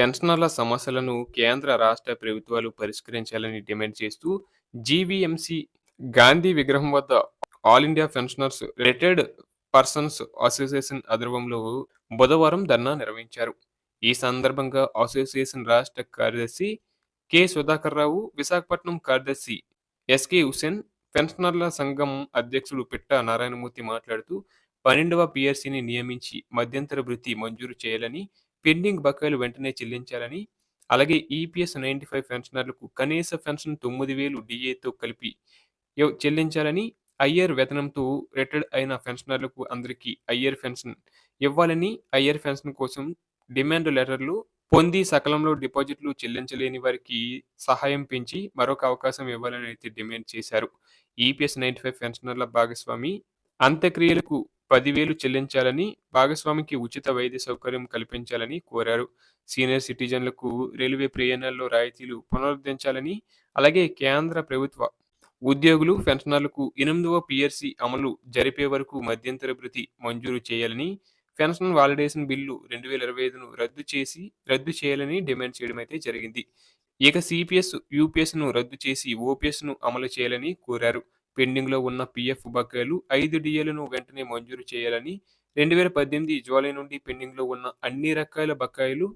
పెన్షనర్ల సమస్యలను కేంద్ర, రాష్ట్ర ప్రభుత్వాలు పరిష్కరించాలని డిమాండ్ చేస్తూ G V M C Gandhi విగ్రహం వద్ద all India pensioners retired persons association ఆధ్వర్యంలో బుధవారం ధర్నా నిర్వహించారు. ఈ సందర్భంగా అసోసియేషన్ రాష్ట్ర కార్యదర్శి కె. సుధాకర్ రావు, విశాఖపట్నం కార్యదర్శి ఎస్కే హుసేన్, పెన్షనర్ల సంఘం అధ్యక్షుడు పిట్ట నారాయణమూర్తి మాట్లాడుతూ పన్నెండవ పిఆర్సీని నియమించి మధ్యంతర వృత్తి మంజూరు చేయాలని, పెండింగ్ బకాయిలు వెంటనే చెల్లించాలని, అలాగే ఈపీఎస్ నైన్టీ ఫైవ్ పెన్షనర్లకు కనీస పెన్షన్ తొమ్మిది వేలు డిఏతో కలిపి చెల్లించాలని, ఐఆర్ వేతనంతో రిటైర్డ్ అయిన పెన్షనర్లకు అందరికీ ఐఆర్ పెన్షన్ ఇవ్వాలని, ఐఆర్ పెన్షన్ కోసం డిమాండ్ లెటర్లు పొంది సకాలంలో డిపాజిట్లు చెల్లించలేని వారికి సహాయం పెంచి మరొక అవకాశం ఇవ్వాలని అయితే డిమాండ్ చేశారు. ఈపీఎస్ నైన్టీ ఫైవ్ పెన్షనర్ల భాగస్వామి అంత్యక్రియలకు పదివేలు చెల్లించాలని, భాగస్వామికి ఉచిత వైద్య సౌకర్యం కల్పించాలని కోరారు. సీనియర్ సిటిజన్లకు రైల్వే ప్రయాణాల్లో రాయితీలు పునరుద్ధరించాలని, అలాగే కేంద్ర ప్రభుత్వ ఉద్యోగులు, పెన్షనర్లకు ఎనిమిదవ పీఆర్సీ అమలు జరిపే వరకు మధ్యంతర భృతి మంజూరు చేయాలని, పెన్షన్ వాలిడేషన్ బిల్లు రెండు వేల ఇరవై ఐదును రద్దు చేసి రద్దు చేయాలని డిమాండ్ చేయడం అయితే జరిగింది. ఇక సిపిఎస్, యూపీఎస్ను రద్దు చేసి ఓపీఎస్ను అమలు చేయాలని కోరారు. పెండింగ్లో ఉన్న పీఎఫ్ బకాయిలు ఐదు డిఏలను వెంటనే మంజూరు చేయాలని, రెండు వేల పద్దెనిమిది జూలై నుండి పెండింగ్లో ఉన్న అన్ని రకాల బకాయిలు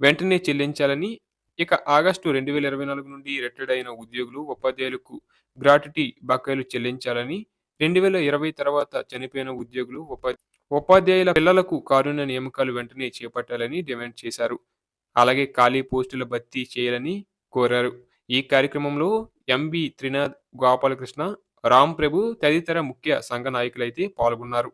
వెంటనే చెల్లించాలని, ఇక ఆగస్టు రెండు వేల ఇరవై నాలుగు నుండి రిటైర్డ్ అయిన ఉద్యోగులు, ఉపాధ్యాయులకు గ్రాట్యుటీ బకాయిలు చెల్లించాలని, రెండు వేల ఇరవై తర్వాత చనిపోయిన ఉద్యోగులు, ఉపాధ్యాయుల పిల్లలకు కారుణ్య నియామకాలు వెంటనే చేపట్టాలని డిమాండ్ చేశారు. అలాగే ఖాళీ పోస్టుల భర్తీ చేయాలని కోరారు. ఈ కార్యక్రమంలో ఎంబి త్రినాథ్, గోపాలకృష్ణ, రాంప్రభు తదితర ముఖ్య సంఘ నాయకులైతే పాల్గొన్నారు.